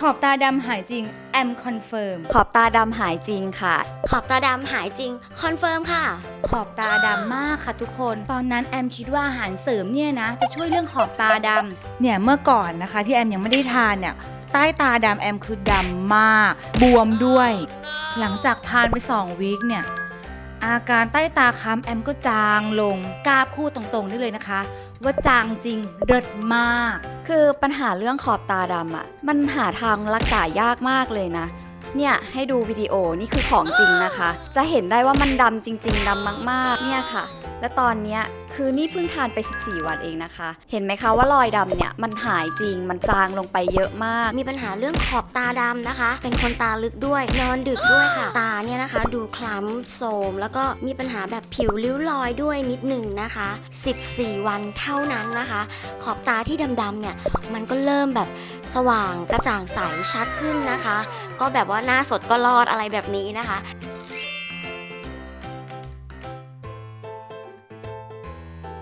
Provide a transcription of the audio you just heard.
ขอบตาดำหายจริงแอมคอนเฟิร์มขอบตาดำหายจริงค่ะ ขอบตาดำหายจริงคอนเฟิร์มค่ะ ขอบตาดำมากค่ะทุกคน ตอนนั้นแอมคิดว่าอาหารเสริมเนี่ยนะ จะช่วยเรื่องขอบตาดำเนี่ยเมื่อก่อนนะคะ ที่แอมยังไม่ได้ทานเนี่ยใต้ตาดำแอมคือดำมาก บวมด้วย หลังจากทานไป 2 วีคเนี่ย อาการใต้ตาค้ำแอมก็จางลงกล้าพูดตรงๆได้เลยนะคะ ว่าจางจริงเดิดมาก คือปัญหาเรื่องขอบตาดำอะมันหาทางรักษายากมากเลยนะเนี่ยให้ดูวิดีโอนี่คือของจริงนะคะ จะเห็นได้ว่ามันดำจริง ๆดำมากๆ เนี่ยค่ะ และตอนเนี้ยคือนี่เพิ่งทานไป 14 วันเองนะคะ เห็นไหมคะว่ารอยดำเนี่ยมันหายจริง มันจางลงไปเยอะมาก มีปัญหาเรื่องขอบตาดำนะคะ เป็นคนตาลึกด้วย นอนดึกด้วยค่ะ ตาเนี่ยนะคะ ดูคล้ำโทรมแล้วก็มีปัญหาแบบผิวริ้วรอยด้วยนิดหนึ่งนะคะ 14 วันเท่านั้นนะคะ ขอบตาที่ดำๆเนี่ยมันก็เริ่มแบบสว่างกระจ่างใสชัดขึ้นนะคะ ก็แบบว่าหน้าสดก็รอดอะไรแบบนี้นะคะ